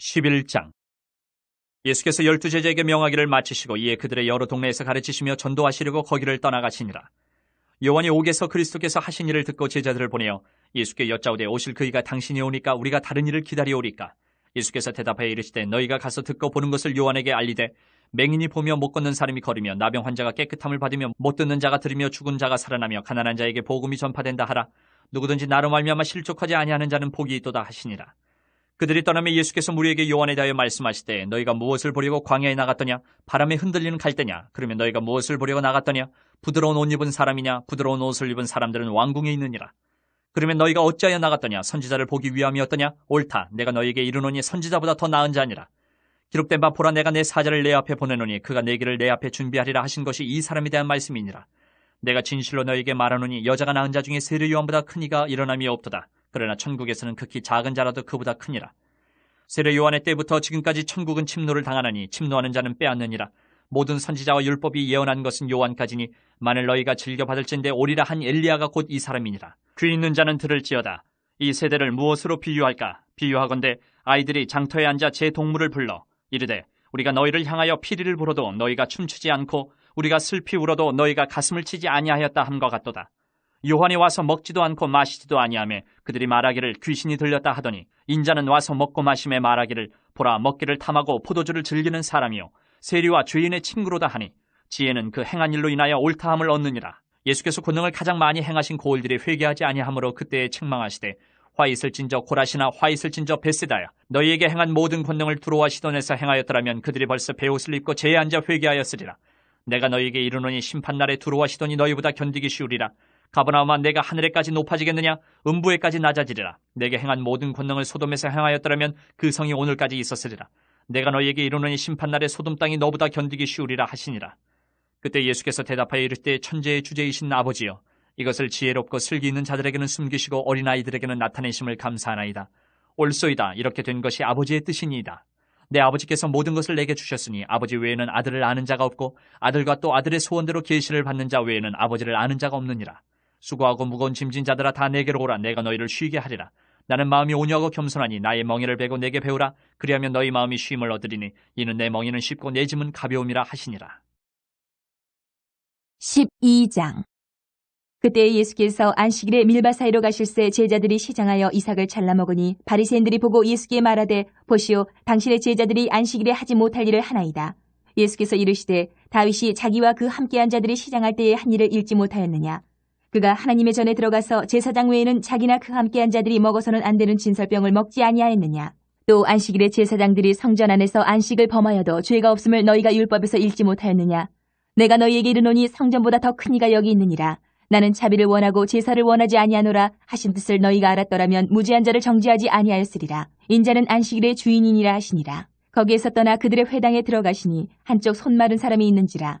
11장 예수께서 열두 제자에게 명하기를 마치시고 이에 그들의 여러 동네에서 가르치시며 전도하시려고 거기를 떠나가시니라. 요한이 옥에서 그리스도께서 하신 일을 듣고 제자들을 보내어 예수께 여짜오되 오실 그이가 당신이 오니까 우리가 다른 일을 기다리오리까. 예수께서 대답하여 이르시되 너희가 가서 듣고 보는 것을 요한에게 알리되 맹인이 보며 못 걷는 사람이 걸으며 나병 환자가 깨끗함을 받으며 못 듣는 자가 들으며 죽은 자가 살아나며 가난한 자에게 복음이 전파된다 하라. 누구든지 나로 말미암아 실족하지 아니하는 자는 복이 있도다 하시니라. 그들이 떠나며 예수께서 무리에게 요한에 대하여 말씀하시되 너희가 무엇을 보려고 광야에 나갔더냐? 바람에 흔들리는 갈대냐? 그러면 너희가 무엇을 보려고 나갔더냐? 부드러운 옷 입은 사람이냐? 부드러운 옷을 입은 사람들은 왕궁에 있느니라. 그러면 너희가 어찌하여 나갔더냐? 선지자를 보기 위함이었더냐? 옳다. 내가 너희에게 이르노니 선지자보다 더 나은 자니라. 기록된 바 보라 내가 내 사자를 내 앞에 보내노니 그가 내 길을 내 앞에 준비하리라 하신 것이 이 사람에 대한 말씀이니라. 내가 진실로 너희에게 말하노니 여자가 낳은 자 중에 세례 요한보다 큰 이가 일어남이 없도다 그러나 천국에서는 극히 작은 자라도 그보다 크니라. 세례 요한의 때부터 지금까지 천국은 침노를 당하나니 침노하는 자는 빼앗느니라. 모든 선지자와 율법이 예언한 것은 요한까지니 만일 너희가 즐겨 받을진데 오리라 한 엘리야가 곧 이 사람이니라. 귀 있는 자는 들을지어다. 이 세대를 무엇으로 비유할까? 비유하건대 아이들이 장터에 앉아 제 동물을 불러 이르되 우리가 너희를 향하여 피리를 불어도 너희가 춤추지 않고 우리가 슬피 울어도 너희가 가슴을 치지 아니하였다 함과 같도다. 요한이 와서 먹지도 않고 마시지도 아니하며 그들이 말하기를 귀신이 들렸다 하더니 인자는 와서 먹고 마심에 말하기를 보라 먹기를 탐하고 포도주를 즐기는 사람이요 세리와 죄인의 친구로다 하니 지혜는 그 행한 일로 인하여 옳다함을 얻느니라. 예수께서 권능을 가장 많이 행하신 고을들이 회개하지 아니하므로 그때에 책망하시되 화 있을진저 고라시나 화 있을진저 베세다야. 너희에게 행한 모든 권능을 두로와 시돈에서 행하였더라면 그들이 벌써 베옷을 입고 제에 앉아 회개하였으리라. 내가 너희에게 이르노니 심판날에 두로와 시돈이 너희보다 견디기 쉬우리라 가버나움아 내가 하늘에까지 높아지겠느냐? 음부에까지 낮아지리라. 내게 행한 모든 권능을 소돔에서 행하였더라면 그 성이 오늘까지 있었으리라. 내가 너희에게 이르노니 심판 날에 소돔 땅이 너보다 견디기 쉬우리라 하시니라. 그때 예수께서 대답하여 이르시되 천재의 주제이신 아버지여 이것을 지혜롭고 슬기 있는 자들에게는 숨기시고 어린아이들에게는 나타내심을 감사하나이다. 옳소이다. 이렇게 된 것이 아버지의 뜻이니이다. 내 아버지께서 모든 것을 내게 주셨으니 아버지 외에는 아들을 아는 자가 없고 아들과 또 아들의 소원대로 계시를 받는 자 외에는 아버지를 아는 자가 없느니라 수고하고 무거운 짐진 자들아 다 내게로 오라. 내가 너희를 쉬게 하리라. 나는 마음이 온유하고 겸손하니 나의 멍에를 베고 내게 배우라. 그리하면 너희 마음이 쉼을 얻으리니 이는 내 멍에는 쉽고 내 짐은 가벼움이라 하시니라. 12장. 그때 예수께서 안식일에 밀바 사이로 가실새 제자들이 시장하여 이삭을 잘라 먹으니 바리새인들이 보고 예수께 말하되 보시오 당신의 제자들이 안식일에 하지 못할 일을 하나이다. 예수께서 이르시되 다윗이 자기와 그 함께한 자들이 시장할 때에 한 일을 읽지 못하였느냐 그가 하나님의 전에 들어가서 제사장 외에는 자기나 그 함께한 자들이 먹어서는 안 되는 진설병을 먹지 아니하였느냐 또 안식일에 제사장들이 성전 안에서 안식을 범하여도 죄가 없음을 너희가 율법에서 읽지 못하였느냐 내가 너희에게 이르노니 성전보다 더 큰 이가 여기 있느니라 나는 자비를 원하고 제사를 원하지 아니하노라 하신 뜻을 너희가 알았더라면 무지한 자를 정지하지 아니하였으리라. 인자는 안식일의 주인이니라 하시니라. 거기에서 떠나 그들의 회당에 들어가시니 한쪽 손 마른 사람이 있는지라.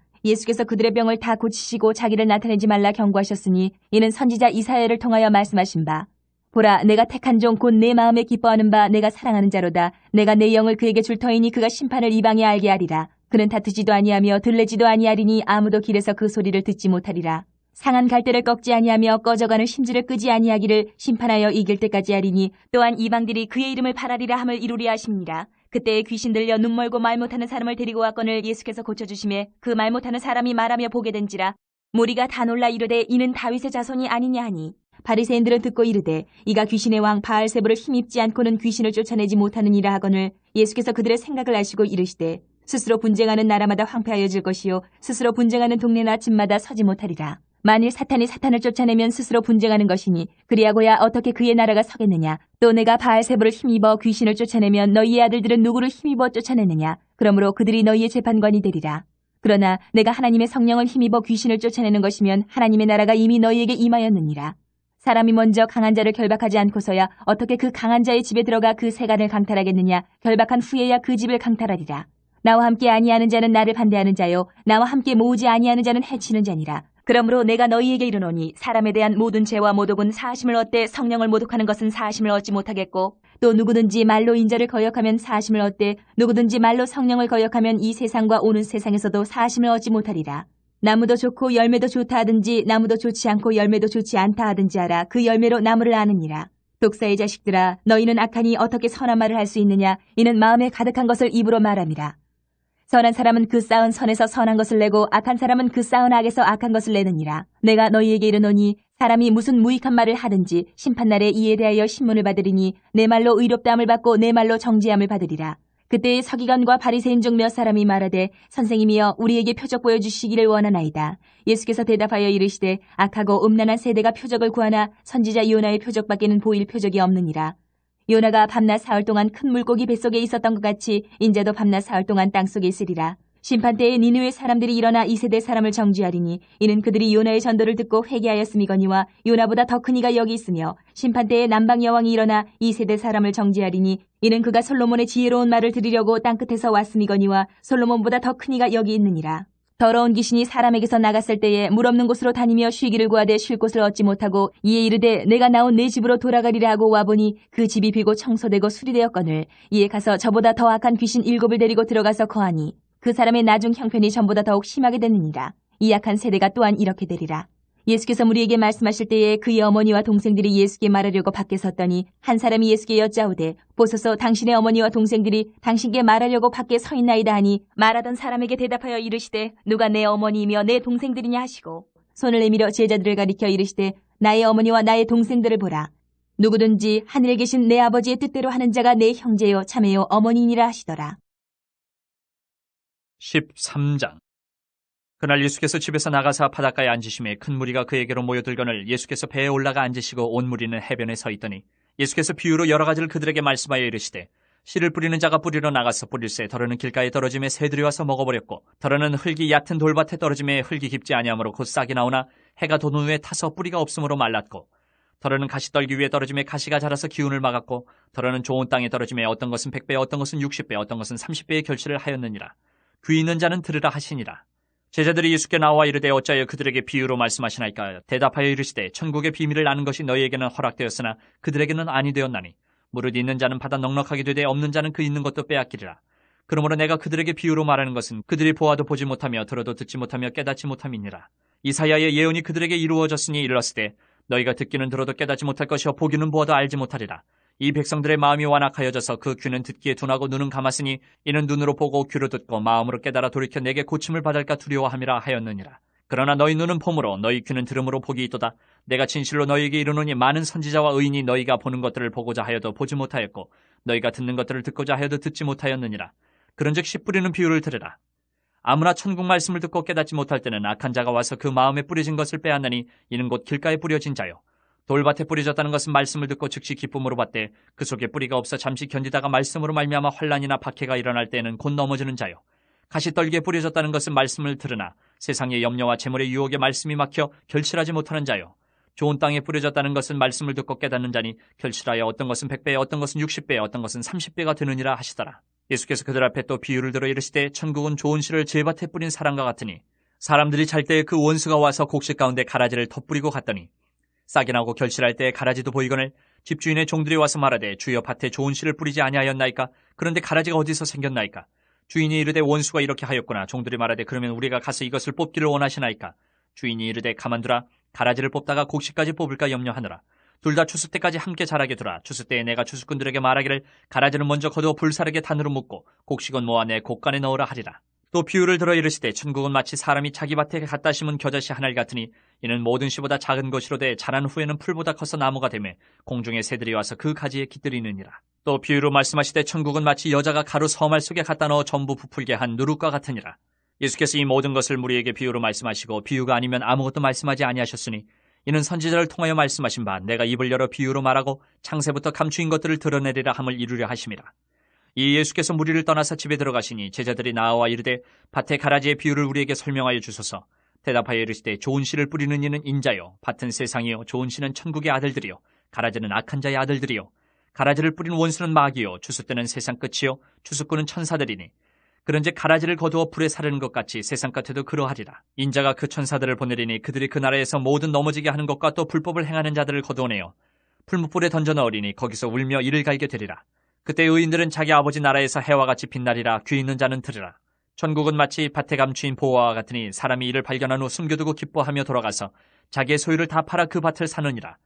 예수께서 그들의 병을 다 고치시고 자기를 나타내지 말라 경고하셨으니 이는 선지자 이사야를 통하여 말씀하신 바. 보라 내가 택한 종 곧 내 마음에 기뻐하는 바 내가 사랑하는 자로다. 내가 내 영을 그에게 줄 터이니 그가 심판을 이방에 알게 하리라. 그는 다투지도 아니하며 들레지도 아니하리니 아무도 길에서 그 소리를 듣지 못하리라. 상한 갈대를 꺾지 아니하며 꺼져가는 심지를 끄지 아니하기를 심판하여 이길 때까지 하리니 또한 이방들이 그의 이름을 바라리라 함을 이루리 하십니다. 그때에 귀신 들려 눈 멀고 말 못하는 사람을 데리고 왔거늘 예수께서 고쳐주심에 그 말 못하는 사람이 말하며 보게 된지라 무리가 다 놀라 이르되 이는 다윗의 자손이 아니냐 하니 바리새인들은 듣고 이르되 이가 귀신의 왕 바알세부를 힘입지 않고는 귀신을 쫓아내지 못하는 이라 하거늘 예수께서 그들의 생각을 아시고 이르시되 스스로 분쟁하는 나라마다 황폐하여질 것이요 스스로 분쟁하는 동네나 집마다 서지 못하리라. 만일 사탄이 사탄을 쫓아내면 스스로 분쟁하는 것이니 그리하고야 어떻게 그의 나라가 서겠느냐? 또 내가 바알세부를 힘입어 귀신을 쫓아내면 너희의 아들들은 누구를 힘입어 쫓아내느냐? 그러므로 그들이 너희의 재판관이 되리라. 그러나 내가 하나님의 성령을 힘입어 귀신을 쫓아내는 것이면 하나님의 나라가 이미 너희에게 임하였느니라. 사람이 먼저 강한 자를 결박하지 않고서야 어떻게 그 강한 자의 집에 들어가 그 세간을 강탈하겠느냐? 결박한 후에야 그 집을 강탈하리라. 나와 함께 아니하는 자는 나를 반대하는 자요. 나와 함께 모으지 아니하는 자는 해치는 자니라. 그러므로 내가 너희에게 이르노니 사람에 대한 모든 죄와 모독은 사심을 얻되 성령을 모독하는 것은 사심을 얻지 못하겠고 또 누구든지 말로 인자를 거역하면 사심을 얻되 누구든지 말로 성령을 거역하면 이 세상과 오는 세상에서도 사심을 얻지 못하리라. 나무도 좋고 열매도 좋다 하든지 나무도 좋지 않고 열매도 좋지 않다 하든지 알아 그 열매로 나무를 아느니라. 독사의 자식들아 너희는 악하니 어떻게 선한 말을 할 수 있느냐 이는 마음에 가득한 것을 입으로 말함이라. 선한 사람은 그 쌓은 선에서 선한 것을 내고 악한 사람은 그 쌓은 악에서 악한 것을 내느니라. 내가 너희에게 이르노니 사람이 무슨 무익한 말을 하든지 심판날에 이에 대하여 신문을 받으리니 내 말로 의롭다함을 받고 내 말로 정죄함을 받으리라. 그때의 서기관과 바리새인 중 몇 사람이 말하되 선생님이여 우리에게 표적 보여주시기를 원하나이다. 예수께서 대답하여 이르시되 악하고 음란한 세대가 표적을 구하나 선지자 요나의 표적밖에는 보일 표적이 없느니라. 요나가 밤낮 사흘 동안 큰 물고기 뱃속에 있었던 것 같이 인자도 밤낮 사흘 동안 땅속에 있으리라. 심판 때에 니느웨 사람들이 일어나 이 세대 사람을 정죄하리니 이는 그들이 요나의 전도를 듣고 회개하였음이거니와 요나보다 더 큰 이가 여기 있으며 심판 때에 남방 여왕이 일어나 이 세대 사람을 정죄하리니 이는 그가 솔로몬의 지혜로운 말을 들으려고 땅끝에서 왔음이거니와 솔로몬보다 더 큰 이가 여기 있느니라. 더러운 귀신이 사람에게서 나갔을 때에 물 없는 곳으로 다니며 쉬기를 구하되 쉴 곳을 얻지 못하고 이에 이르되 내가 나온 내 집으로 돌아가리라 하고 와보니 그 집이 비고 청소되고 수리되었거늘 이에 가서 저보다 더 악한 귀신 일곱을 데리고 들어가서 거하니 그 사람의 나중 형편이 전보다 더욱 심하게 되느니라. 이 약한 세대가 또한 이렇게 되리라. 예수께서 우리에게 말씀하실 때에 그의 어머니와 동생들이 예수께 말하려고 밖에 섰더니 한 사람이 예수께 여짜오되 보소서 당신의 어머니와 동생들이 당신께 말하려고 밖에 서 있나이다 하니 말하던 사람에게 대답하여 이르시되 누가 내 어머니이며 내 동생들이냐 하시고 손을 내밀어 제자들을 가리켜 이르시되 나의 어머니와 나의 동생들을 보라. 누구든지 하늘에 계신 내 아버지의 뜻대로 하는 자가 내 형제요 자매요 어머니니라 하시더라. 13장 그날 예수께서 집에서 나가사 바닷가에 앉으심에 큰 무리가 그에게로 모여들거늘 예수께서 배에 올라가 앉으시고 온 무리는 해변에 서 있더니 예수께서 비유로 여러 가지를 그들에게 말씀하여 이르시되 씨를 뿌리는 자가 뿌리러 나가서 뿌릴새 덜어는 길가에 떨어짐에 새들이 와서 먹어버렸고 덜어는 흙이 얕은 돌밭에 떨어짐에 흙이 깊지 아니하므로 곧 싹이 나오나 해가 도는 후에 타서 뿌리가 없으므로 말랐고 덜어는 가시 떨기 위에 떨어짐에 가시가 자라서 기운을 막았고 덜어는 좋은 땅에 떨어짐에 어떤 것은 100배 어떤 것은 60배 어떤 것은 30배의 결실을 하였느니라. 귀 있는 자는 들으라 하시니라 제자들이 예수께 나와 이르되 어찌하여 그들에게 비유로 말씀하시나이까? 대답하여 이르시되 천국의 비밀을 아는 것이 너희에게는 허락되었으나 그들에게는 아니 되었나니 무릇 있는 자는 받아 넉넉하게 되되 없는 자는 그 있는 것도 빼앗기리라. 그러므로 내가 그들에게 비유로 말하는 것은 그들이 보아도 보지 못하며 들어도 듣지 못하며 깨닫지 못함이니라. 이사야의 예언이 그들에게 이루어졌으니 일렀으되 너희가 듣기는 들어도 깨닫지 못할 것이요 보기는 보아도 알지 못하리라 이 백성들의 마음이 완악하여져서 그 귀는 듣기에 둔하고 눈은 감았으니 이는 눈으로 보고 귀로 듣고 마음으로 깨달아 돌이켜 내게 고침을 받을까 두려워함이라 하였느니라. 그러나 너희 눈은 봄으로 너희 귀는 들음으로 복이 있도다. 내가 진실로 너희에게 이르노니 많은 선지자와 의인이 너희가 보는 것들을 보고자 하여도 보지 못하였고 너희가 듣는 것들을 듣고자 하여도 듣지 못하였느니라. 그런즉 씨 뿌리는 비유를 들으라. 아무나 천국 말씀을 듣고 깨닫지 못할 때는 악한 자가 와서 그 마음에 뿌려진 것을 빼앗나니 이는 곧 길가에 뿌려진 자요. 돌밭에 뿌려졌다는 것은 말씀을 듣고 즉시 기쁨으로 받되 그 속에 뿌리가 없어 잠시 견디다가 말씀으로 말미암아 환란이나 박해가 일어날 때는 곧 넘어지는 자요. 가시떨기에 뿌려졌다는 것은 말씀을 들으나 세상의 염려와 재물의 유혹에 말씀이 막혀 결실하지 못하는 자요. 좋은 땅에 뿌려졌다는 것은 말씀을 듣고 깨닫는 자니 결실하여 어떤 것은 100배, 어떤 것은 60배, 어떤 것은 30배가 되느니라 하시더라. 예수께서 그들 앞에 또 비유를 들어 이르시되 천국은 좋은 씨를 제밭에 뿌린 사람과 같으니 사람들이 잘 때 그 원수가 와서 곡식 가운데 가라지를 덧뿌리고 갔더니 싹이 나고 결실할 때 가라지도 보이거늘 집주인의 종들이 와서 말하되 주여 밭에 좋은 씨를 뿌리지 아니하였나이까? 그런데 가라지가 어디서 생겼나이까? 주인이 이르되 원수가 이렇게 하였구나. 종들이 말하되 그러면 우리가 가서 이것을 뽑기를 원하시나이까? 주인이 이르되 가만두라. 가라지를 뽑다가 곡식까지 뽑을까 염려하느라. 둘 다 추수 때까지 함께 자라게 두라. 추수 때에 내가 추수꾼들에게 말하기를 가라지는 먼저 거두어 불사르게 단으로 묶고 곡식은 모아 내 곡간에 넣으라 하리라 또 비유를 들어 이르시되 천국은 마치 사람이 자기 밭에 갖다 심은 겨자씨 하나를 같으니 이는 모든 씨보다 작은 것이로되 자란 후에는 풀보다 커서 나무가 되매 공중의 새들이 와서 그 가지에 깃들이느니라. 또 비유로 말씀하시되 천국은 마치 여자가 가루 서말 속에 갖다 넣어 전부 부풀게 한 누룩과 같으니라. 예수께서 이 모든 것을 우리에게 비유로 말씀하시고 비유가 아니면 아무것도 말씀하지 아니하셨으니 이는 선지자를 통하여 말씀하신 바 내가 입을 열어 비유로 말하고 창세부터 감추인 것들을 드러내리라 함을 이루려 하심이라. 이 예수께서 무리를 떠나서 집에 들어가시니 제자들이 나와 이르되 밭의 가라지의 비유를 우리에게 설명하여 주소서. 대답하여 이르시되 좋은 씨를 뿌리는 이는 인자요. 밭은 세상이요. 좋은 씨는 천국의 아들들이요. 가라지는 악한 자의 아들들이요. 가라지를 뿌린 원수는 마귀요. 추수 때는 세상 끝이요. 추수꾼은 천사들이니. 그런즉 가라지를 거두어 불에 사르는 것 같이 세상 끝에도 그러하리라. 인자가 그 천사들을 보내리니 그들이 그 나라에서 모든 넘어지게 하는 것과 또 불법을 행하는 자들을 거두어내어 풀무불에 던져 넣으리니 거기서 울며 이를 갈게 되리라. 그때 의인들은 자기 아버지 나라에서 해와 같이 빛나리라 귀 있는 자는 들으라. 천국은 마치 밭에 감추인 보화와 같으니 사람이 이를 발견한 후 숨겨두고 기뻐하며 돌아가서 자기의 소유를 다 팔아 그 밭을 사느니라.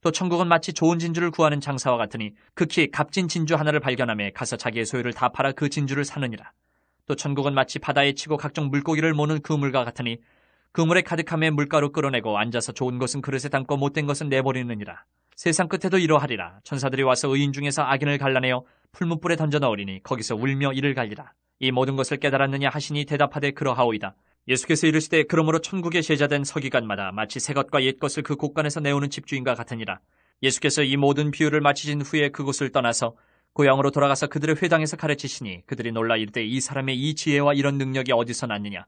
또 천국은 마치 좋은 진주를 구하는 장사와 같으니 극히 값진 진주 하나를 발견함에 가서 자기의 소유를 다 팔아 그 진주를 사느니라. 또 천국은 마치 바다에 치고 각종 물고기를 모는 그물과 같으니 그물에 가득함에 물가로 끌어내고 앉아서 좋은 것은 그릇에 담고 못된 것은 내버리느니라. 세상 끝에도 이러하리라. 천사들이 와서 의인 중에서 악인을 갈라내어 풀무불에 던져 넣으리니 거기서 울며 이를 갈리라. 이 모든 것을 깨달았느냐 하시니 대답하되 그러하오이다. 예수께서 이르시되 그러므로 천국의 제자된 서기관마다 마치 새 것과 옛 것을 그 곳간에서 내오는 집주인과 같으니라. 예수께서 이 모든 비유를 마치신 후에 그곳을 떠나서 고향으로 돌아가서 그들의 회당에서 가르치시니 그들이 놀라 이르되 이 사람의 이 지혜와 이런 능력이 어디서 났느냐.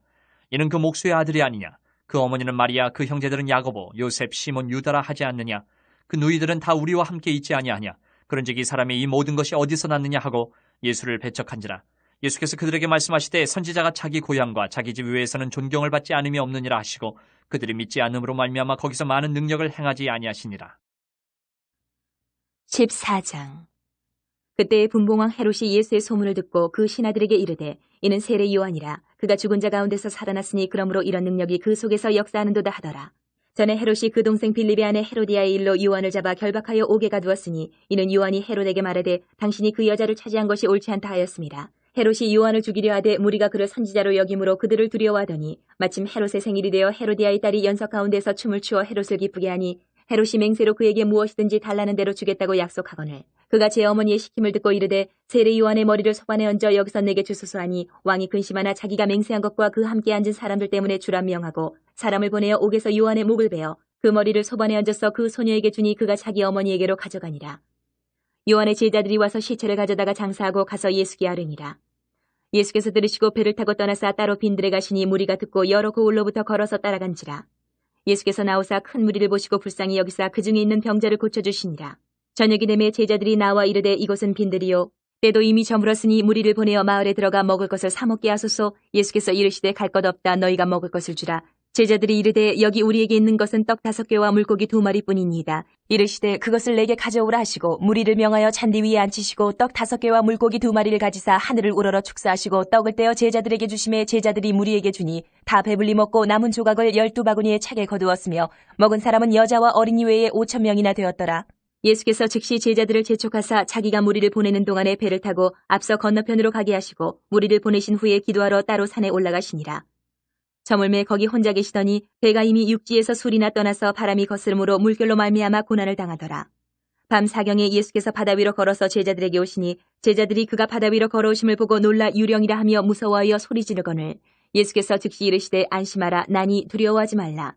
이는 그 목수의 아들이 아니냐. 그 어머니는 마리아, 그 형제들은 야고보, 요셉, 시몬, 유다라 하지 않느냐. 그 누이들은 다 우리와 함께 있지 아니하냐. 그런즉 이 사람의 이 모든 것이 어디서 났느냐 하고 예수를 배척한지라. 예수께서 그들에게 말씀하시되 선지자가 자기 고향과 자기 집 외에서는 존경을 받지 않음이 없느니라 하시고 그들이 믿지 않음으로 말미암아 거기서 많은 능력을 행하지 아니하시니라. 14장 그때 분봉왕 헤롯이 예수의 소문을 듣고 그 신하들에게 이르되 이는 세례 요한이라 그가 죽은 자 가운데서 살아났으니 그러므로 이런 능력이 그 속에서 역사하는도다 하더라. 전에 헤롯이 그 동생 빌립의 아내 헤로디아의 일로 요한을 잡아 결박하여 옥에 가두었으니 이는 요한이 헤롯에게 말하되 당신이 그 여자를 차지한 것이 옳지 않다 하였습니다. 헤롯이 요한을 죽이려 하되 무리가 그를 선지자로 여김으로 그들을 두려워하더니 마침 헤롯의 생일이 되어 헤로디아의 딸이 연석 가운데서 춤을 추어 헤롯을 기쁘게 하니 헤롯이 맹세로 그에게 무엇이든지 달라는 대로 주겠다고 약속하거늘 그가 제 어머니의 시킴을 듣고 이르되 세례 요한의 머리를 소반에 얹어 여기서 내게 주소서 하니 왕이 근심 하나 자기가 맹세한 것과 그 함께 앉은 사람들 때문에 주라 명하고 사람을 보내어 옥에서 요한의 목을 베어 그 머리를 소반에 얹어서 그 소녀에게 주니 그가 자기 어머니에게로 가져가니라 요한의 제자들이 와서 시체를 가져다가 장사하고 가서 예수께 아뢰니라 예수께서 들으시고 배를 타고 떠나사 따로 빈들에 가시니 무리가 듣고 여러 고을로부터 걸어서 따라간지라 예수께서 나오사 큰 무리를 보시고 불쌍히 여기사 그 중에 있는 병자를 고쳐주시니라. 저녁이 되매 제자들이 나와 이르되 이곳은 빈들이요. 때도 이미 저물었으니 무리를 보내어 마을에 들어가 먹을 것을 사 먹게 하소서. 예수께서 이르시되 갈 것 없다 너희가 먹을 것을 주라. 제자들이 이르되 여기 우리에게 있는 것은 떡 다섯 개와 물고기 두 마리뿐이니이다. 이르시되 그것을 내게 가져오라 하시고 무리를 명하여 잔디 위에 앉히시고 떡 다섯 개와 물고기 두 마리를 가지사 하늘을 우러러 축사하시고 떡을 떼어 제자들에게 주심에 제자들이 무리에게 주니 다 배불리 먹고 남은 조각을 열두 바구니에 차게 거두었으며 먹은 사람은 여자와 어린이 외에 오천 명이나 되었더라. 예수께서 즉시 제자들을 재촉하사 자기가 무리를 보내는 동안에 배를 타고 앞서 건너편으로 가게 하시고 무리를 보내신 후에 기도하러 따로 산에 올라가시니라. 저물매 거기 혼자 계시더니 배가 이미 육지에서 술이나 떠나서 바람이 거스름으로 물결로 말미암아 고난을 당하더라. 밤 사경에 예수께서 바다 위로 걸어서 제자들에게 오시니 제자들이 그가 바다 위로 걸어오심을 보고 놀라 유령이라 하며 무서워하여 소리 지르거늘 예수께서 즉시 이르시되 안심하라 나니 두려워하지 말라.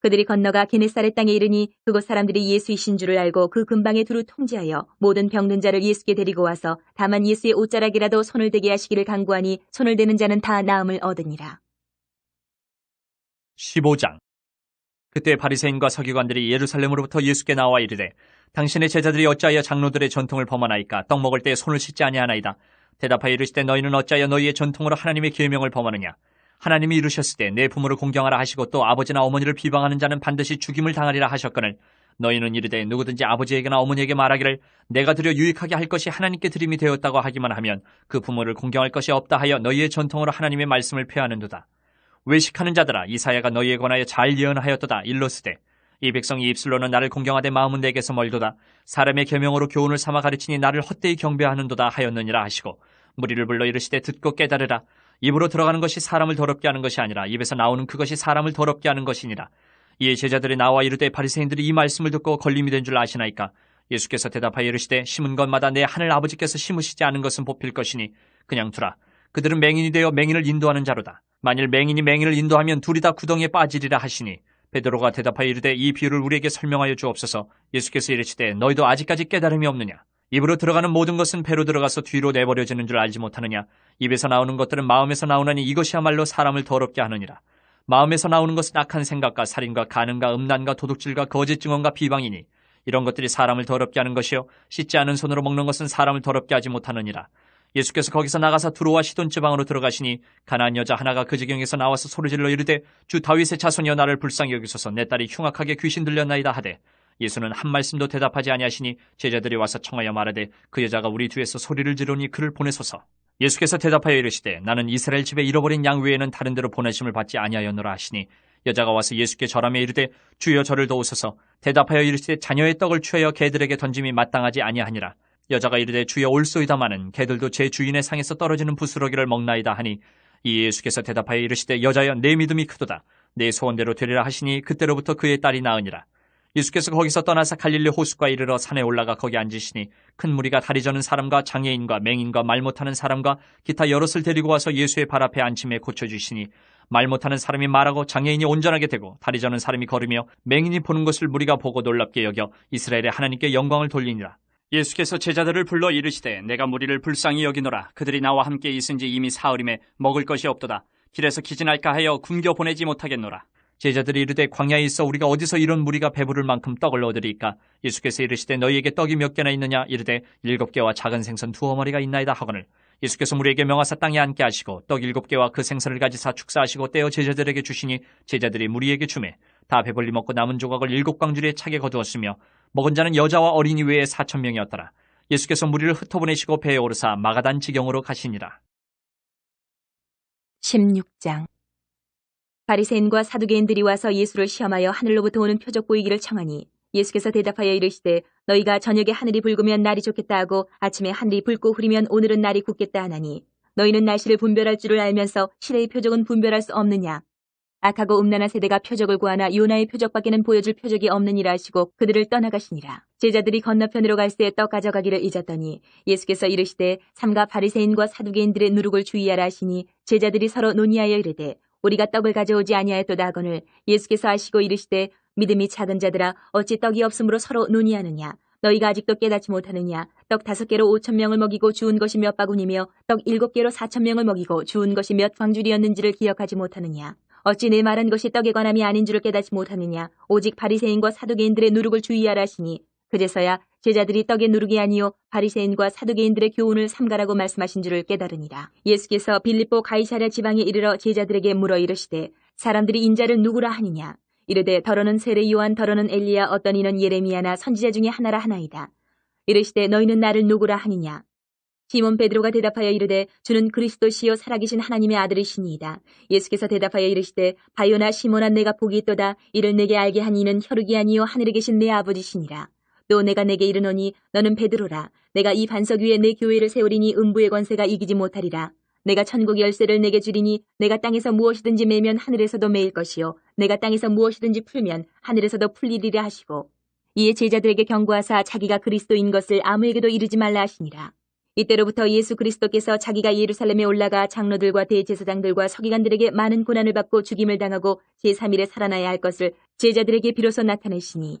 그들이 건너가 게네사렛 땅에 이르니 그곳 사람들이 예수이신 줄을 알고 그 근방에 두루 통제하여 모든 병든 자를 예수께 데리고 와서 다만 예수의 옷자락이라도 손을 대게 하시기를 간구하니 손을 대는 자는 다 나음을 얻으니라. 15장. 그때 바리새인과 서기관들이 예루살렘으로부터 예수께 나와 이르되 당신의 제자들이 어찌하여 장로들의 전통을 범하나이까? 떡 먹을 때 손을 씻지 아니하나이다. 대답하여 이르시되 너희는 어찌하여 너희의 전통으로 하나님의 계명을 범하느냐 하나님이 이르셨을 때 내 부모를 공경하라 하시고 또 아버지나 어머니를 비방하는 자는 반드시 죽임을 당하리라 하셨거늘. 너희는 이르되 누구든지 아버지에게나 어머니에게 말하기를 내가 드려 유익하게 할 것이 하나님께 드림이 되었다고 하기만 하면 그 부모를 공경할 것이 없다 하여 너희의 전통으로 하나님의 말씀을 폐하는도다. 외식하는 자들아 이사야가 너희에 관하여 잘 예언하였도다. 일러스되 이 백성이 입술로는 나를 공경하되 마음은 내게서 멀도다. 사람의 계명으로 교훈을 삼아 가르치니 나를 헛되이 경배하는도다 하였느니라 하시고 무리를 불러 이르시되 듣고 깨달으라 입으로 들어가는 것이 사람을 더럽게 하는 것이 아니라 입에서 나오는 그것이 사람을 더럽게 하는 것이니라. 이에 제자들이 나와 이르되 바리새인들이 이 말씀을 듣고 걸림이 된 줄 아시나이까? 예수께서 대답하여 이르시되 심은 것마다 내 하늘 아버지께서 심으시지 않은 것은 뽑힐 것이니 그냥 두라. 그들은 맹인이 되어 맹인을 인도하는 자로다. 만일 맹인이 맹인을 인도하면 둘이 다 구덩이에 빠지리라 하시니 베드로가 대답하여 이르되 이 비유를 우리에게 설명하여 주옵소서. 예수께서 이르시되 너희도 아직까지 깨달음이 없느냐? 입으로 들어가는 모든 것은 배로 들어가서 뒤로 내버려지는 줄 알지 못하느냐? 입에서 나오는 것들은 마음에서 나오나니 이것이야말로 사람을 더럽게 하느니라. 마음에서 나오는 것은 악한 생각과 살인과 가능과 음란과 도둑질과 거짓 증언과 비방이니 이런 것들이 사람을 더럽게 하는 것이요 씻지 않은 손으로 먹는 것은 사람을 더럽게 하지 못하느니라. 예수께서 거기서 나가사 두로와 시돈 지방으로 들어가시니 가나안 여자 하나가 그 지경에서 나와서 소리질러 이르되 주 다윗의 자손이여 나를 불쌍히 여기소서 내 딸이 흉악하게 귀신 들렸나이다 하되 예수는 한 말씀도 대답하지 아니하시니 제자들이 와서 청하여 말하되 그 여자가 우리 뒤에서 소리를 지르니 그를 보내소서. 예수께서 대답하여 이르시되 나는 이스라엘 집에 잃어버린 양 외에는 다른 데로 보내심을 받지 아니하였노라 하시니 여자가 와서 예수께 절하며 이르되 주여 저를 도우소서. 대답하여 이르시되 자녀의 떡을 취하여 개들에게 던짐이 마땅하지 아니하니라. 여자가 이르되 주여 올소이다마는 개들도 제 주인의 상에서 떨어지는 부스러기를 먹나이다 하니 이 예수께서 대답하여 이르시되 여자여 내 믿음이 크도다. 내 소원대로 되리라 하시니 그때로부터 그의 딸이 나으니라 예수께서 거기서 떠나서 갈릴리 호수가 이르러 산에 올라가 거기 앉으시니 큰 무리가 다리 저는 사람과 장애인과 맹인과 말 못하는 사람과 기타 여럿을 데리고 와서 예수의 발 앞에 앉힘에 고쳐주시니 말 못하는 사람이 말하고 장애인이 온전하게 되고 다리 저는 사람이 걸으며 맹인이 보는 것을 무리가 보고 놀랍게 여겨 이스라엘의 하나님께 영광을 돌리니라. 예수께서 제자들을 불러 이르시되 내가 무리를 불쌍히 여기노라. 그들이 나와 함께 있은지 이미 사흘임에 먹을 것이 없도다. 길에서 기진할까 하여 굶겨 보내지 못하겠노라 제자들이 이르되 광야에 있어 우리가 어디서 이런 무리가 배부를 만큼 떡을 얻으리까? 예수께서 이르시되 너희에게 떡이 몇 개나 있느냐? 이르되 일곱 개와 작은 생선 두어 마리가 있나이다 하거늘. 예수께서 무리에게 명하사 땅에 앉게 하시고 떡 일곱 개와 그 생선을 가지사 축사하시고 떼어 제자들에게 주시니 제자들이 무리에게 주매 다 배불리 먹고 남은 조각을 일곱 광주리에 차게 거두었으며 먹은 자는 여자와 어린이 외에 사천 명이었더라. 예수께서 무리를 흩어보내시고 배에 오르사 마가단 지경으로 가시니라. 16장 바리새인과 사두개인들이 와서 예수를 시험하여 하늘로부터 오는 표적 보이기를 청하니 예수께서 대답하여 이르시되 너희가 저녁에 하늘이 붉으면 날이 좋겠다 하고 아침에 하늘이 붉고 흐리면 오늘은 날이 굳겠다 하나니 너희는 날씨를 분별할 줄을 알면서 시대의 표적은 분별할 수 없느냐 악하고 음란한 세대가 표적을 구하나 요나의 표적밖에는 보여줄 표적이 없느니라 하시고 그들을 떠나가시니라. 제자들이 건너편으로 갈새 떡 가져가기를 잊었더니 예수께서 이르시되 삼가 바리새인과 사두개인들의 누룩을 주의하라 하시니 제자들이 서로 논의하여 이르되 우리가 떡을 가져오지 아니하였도다 하거늘 예수께서 하시고 이르시되 믿음이 작은 자들아 어찌 떡이 없으므로 서로 논의하느냐? 너희가 아직도 깨닫지 못하느냐? 떡 다섯 개로 오천 명을 먹이고 주운 것이 몇 바구니며 떡 일곱 개로 사천 명을 먹이고 주운 것이 몇 광줄이었는지를 기억하지 못하느냐? 어찌 내 말한 것이 떡에 관함이 아닌 줄을 깨닫지 못하느냐? 오직 바리새인과 사두개인들의 누룩을 주의하라 하시니 그제서야 제자들이 떡의 누룩이 아니요 바리새인과 사두개인들의 교훈을 삼가라고 말씀하신 줄을 깨달으니라. 예수께서 빌립보 가이사랴 지방에 이르러 제자들에게 물어 이르시되 사람들이 인자를 누구라 하느냐 이르되 더러는 세례 요한 더러는 엘리야 어떤 이는 예레미야나 선지자 중에 하나라 하나이다. 이르시되 너희는 나를 누구라 하느냐 시몬 베드로가 대답하여 이르되 주는 그리스도시요 살아계신 하나님의 아들이시니이다. 예수께서 대답하여 이르시되 바요나 시몬아 내가 복이 있도다. 이를 내게 알게 한 이는 혈육이 아니요 하늘에 계신 내 아버지시니라. 또 내가 내게 이르노니 너는 베드로라. 내가 이 반석 위에 내 교회를 세우리니 음부의 권세가 이기지 못하리라. 내가 천국 열쇠를 내게 주리니 내가 땅에서 무엇이든지 매면 하늘에서도 매일 것이요 내가 땅에서 무엇이든지 풀면 하늘에서도 풀리리라 하시고 이에 제자들에게 경고하사 자기가 그리스도인 것을 아무에게도 이르지 말라 하시니라. 이때로부터 예수 그리스도께서 자기가 예루살렘에 올라가 장로들과 대제사장들과 서기관들에게 많은 고난을 받고 죽임을 당하고 제3일에 살아나야 할 것을 제자들에게 비로소 나타내시니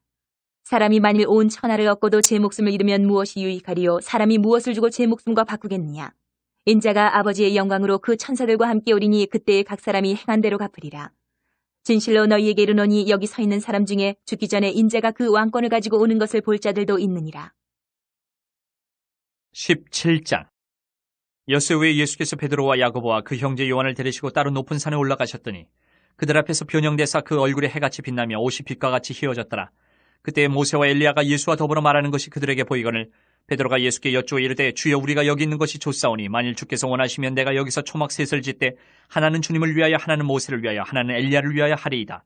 사람이 만일 온 천하를 얻고도 제 목숨을 잃으면 무엇이 유익하리요 사람이 무엇을 주고 제 목숨과 바꾸겠느냐 인자가 아버지의 영광으로 그 천사들과 함께 오리니 그때에 각 사람이 행한 대로 갚으리라. 진실로 너희에게 이르노니 여기 서 있는 사람 중에 죽기 전에 인자가 그 왕권을 가지고 오는 것을 볼 자들도 있느니라. 17장 엿새 후에 예수께서 베드로와 야고보와 그 형제 요한을 데리시고 따로 높은 산에 올라가셨더니 그들 앞에서 변형되사 그 얼굴에 해같이 빛나며 옷이 빛과 같이 휘어졌더라. 그때 모세와 엘리야가 예수와 더불어 말하는 것이 그들에게 보이거늘 베드로가 예수께 여쭈어 이르되 주여 우리가 여기 있는 것이 좋사오니 만일 주께서 원하시면 내가 여기서 초막 셋을 짓되 하나는 주님을 위하여 하나는 모세를 위하여 하나는 엘리야를 위하여 하리이다.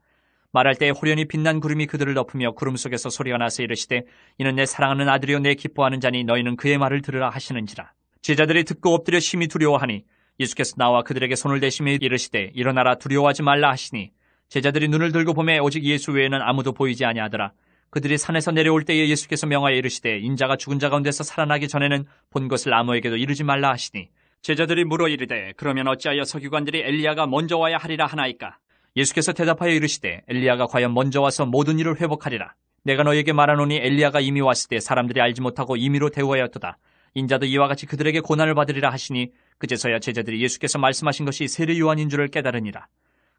말할 때 호련히 빛난 구름이 그들을 덮으며 구름 속에서 소리가 나서 이르시되 이는 내 사랑하는 아들이요 내 기뻐하는 자니 너희는 그의 말을 들으라 하시는지라 제자들이 듣고 엎드려 심히 두려워하니 예수께서 나와 그들에게 손을 대시며 이르시되 일어나라 두려워하지 말라 하시니 제자들이 눈을 들고 보매 오직 예수 외에는 아무도 보이지 아니하더라 그들이 산에서 내려올 때에 예수께서 명하여 이르시되 인자가 죽은 자 가운데서 살아나기 전에는 본 것을 아무에게도 이르지 말라 하시니 제자들이 물어 이르되 그러면 어찌하여 서기관들이 엘리야가 먼저 와야 하리라 하나이까? 예수께서 대답하여 이르시되 엘리야가 과연 먼저 와서 모든 일을 회복하리라. 내가 너에게 말하노니 엘리야가 이미 왔을 때 사람들이 알지 못하고 임의로 대우하였도다. 인자도 이와 같이 그들에게 고난을 받으리라 하시니 그제서야 제자들이 예수께서 말씀하신 것이 세례 요한인 줄을 깨달으니라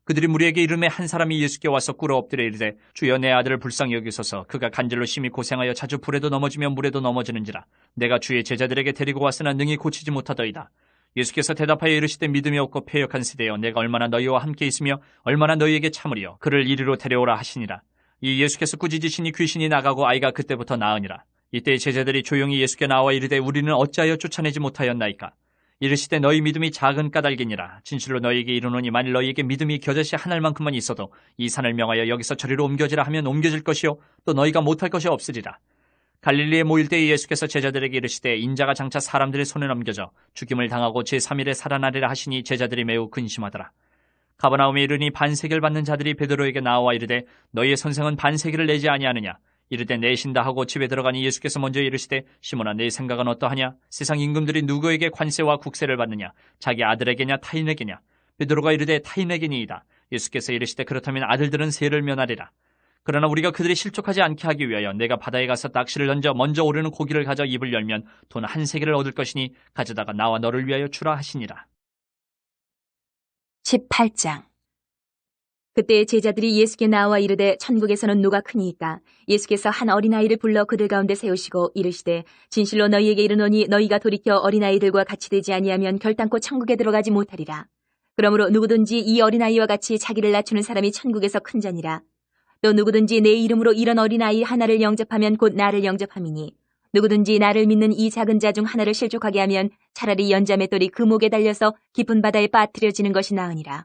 그들이 무리에게 이름에 한 사람이 예수께 와서 꿇어 엎드려 이르되 주여 내 아들을 불쌍히 여기소서. 그가 간절로 심히 고생하여 자주 불에도 넘어지며 물에도 넘어지는지라. 내가 주의 제자들에게 데리고 왔으나 능히 고치지 못하더이다. 예수께서 대답하여 이르시되 믿음이 없고 패역한 세대여 내가 얼마나 너희와 함께 있으며 얼마나 너희에게 참으리요? 그를 이리로 데려오라 하시니라. 이 예수께서 꾸짖으시니 귀신이 나가고 아이가 그때부터 나으니라. 이때 제자들이 조용히 예수께 나와 이르되 우리는 어찌하여 쫓아내지 못하였나이까 이르시되 너희 믿음이 작은 까닭이니라. 진실로 너희에게 이르노니 만일 너희에게 믿음이 겨자씨 한 알만큼만 있어도 이 산을 명하여 여기서 저리로 옮겨지라 하면 옮겨질 것이요. 또 너희가 못할 것이 없으리라. 갈릴리에 모일 때에 예수께서 제자들에게 이르시되 인자가 장차 사람들의 손에 넘겨져 죽임을 당하고 제3일에 살아나리라 하시니 제자들이 매우 근심하더라. 가버나움에 이르니 반세계를 받는 자들이 베드로에게 나와 이르되 너희의 선생은 반세계를 내지 아니하느냐 이르되 내신다 하고 집에 들어가니 예수께서 먼저 이르시되 시몬아 내 생각은 어떠하냐? 세상 임금들이 누구에게 관세와 국세를 받느냐? 자기 아들에게냐 타인에게냐? 베드로가 이르되 타인에게니이다. 예수께서 이르시되 그렇다면 아들들은 세를 면하리라. 그러나 우리가 그들이 실족하지 않게 하기 위하여 내가 바다에 가서 낚시를 던져 먼저 오르는 고기를 가져 입을 열면 돈 한 세계를 얻을 것이니 가져다가 나와 너를 위하여 주라 하시니라. 18장 그때 제자들이 예수께 나와 이르되 천국에서는 누가 크니이까 예수께서 한 어린아이를 불러 그들 가운데 세우시고 이르시되 진실로 너희에게 이르노니 너희가 돌이켜 어린아이들과 같이 되지 아니하면 결단코 천국에 들어가지 못하리라. 그러므로 누구든지 이 어린아이와 같이 자기를 낮추는 사람이 천국에서 큰 자니라. 또 누구든지 내 이름으로 이런 어린아이 하나를 영접하면 곧 나를 영접함이니 누구든지 나를 믿는 이 작은 자 중 하나를 실족하게 하면 차라리 연자맷돌이 그 목에 달려서 깊은 바다에 빠뜨려지는 것이 나으니라.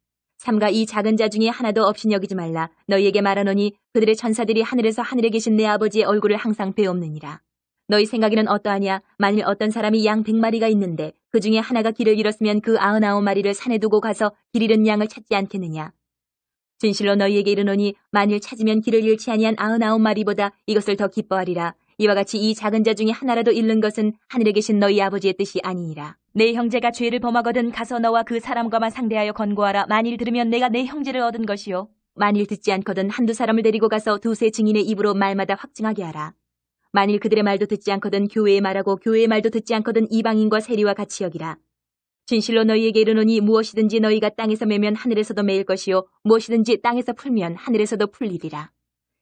삼가 이 작은 자 중에 하나도 없이 여기지 말라. 너희에게 말하노니 그들의 천사들이 하늘에서 하늘에 계신 내 아버지의 얼굴을 항상 배옵느니라. 너희 생각에는 어떠하냐? 만일 어떤 사람이 양 백마리가 있는데 그 중에 하나가 길을 잃었으면 그 아흔아홉 마리를 산에 두고 가서 길 잃은 양을 찾지 않겠느냐? 진실로 너희에게 이르노니 만일 찾으면 길을 잃지 아니한 아흔아홉 마리보다 이것을 더 기뻐하리라. 이와 같이 이 작은 자 중에 하나라도 잃는 것은 하늘에 계신 너희 아버지의 뜻이 아니니라. 내 형제가 죄를 범하거든 가서 너와 그 사람과만 상대하여 권고하라. 만일 들으면 내가 내 형제를 얻은 것이요. 만일 듣지 않거든 한두 사람을 데리고 가서 두세 증인의 입으로 말마다 확증하게 하라. 만일 그들의 말도 듣지 않거든 교회의 말하고 교회의 말도 듣지 않거든 이방인과 세리와 같이 여기라. 진실로 너희에게 이르노니 무엇이든지 너희가 땅에서 매면 하늘에서도 매일 것이요 무엇이든지 땅에서 풀면 하늘에서도 풀리리라.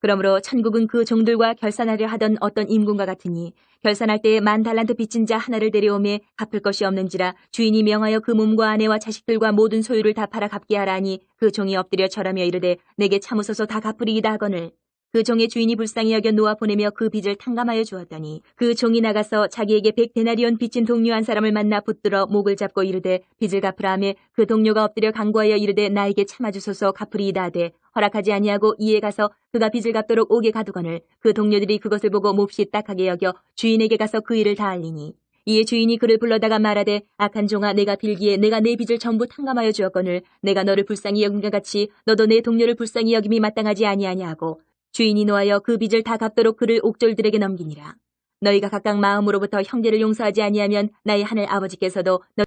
그러므로 천국은 그 종들과 결산하려 하던 어떤 임금과 같으니 결산할 때에 만 달란트 빚진 자 하나를 데려오매 갚을 것이 없는지라 주인이 명하여 그 몸과 아내와 자식들과 모든 소유를 다 팔아 갚게 하라니 그 종이 엎드려 절하며 이르되 내게 참으소서 다 갚으리이다 하거늘 그 종의 주인이 불쌍히 여겨 놓아 보내며 그 빚을 탕감하여 주었더니 그 종이 나가서 자기에게 백 데나리온 빚진 동료 한 사람을 만나 붙들어 목을 잡고 이르되 빚을 갚으라 하며 그 동료가 엎드려 간구하여 이르되 나에게 참아주소서 갚으리이다 하되 허락하지 아니하고 이에 가서 그가 빚을 갚도록 옥에 가두거늘 그 동료들이 그것을 보고 몹시 딱하게 여겨 주인에게 가서 그 일을 다 알리니 이에 주인이 그를 불러다가 말하되 악한 종아 내가 빌기에 내가 내 빚을 전부 탕감하여 주었거늘 내가 너를 불쌍히 여김과 같이 너도 내 동료를 불쌍히 여김이 마땅하지 아니하냐 하고 주인이 노하여 그 빚을 다 갚도록 그를 옥졸들에게 넘기니라. 너희가 각각 마음으로부터 형제를 용서하지 아니하면 나의 하늘 아버지께서도 너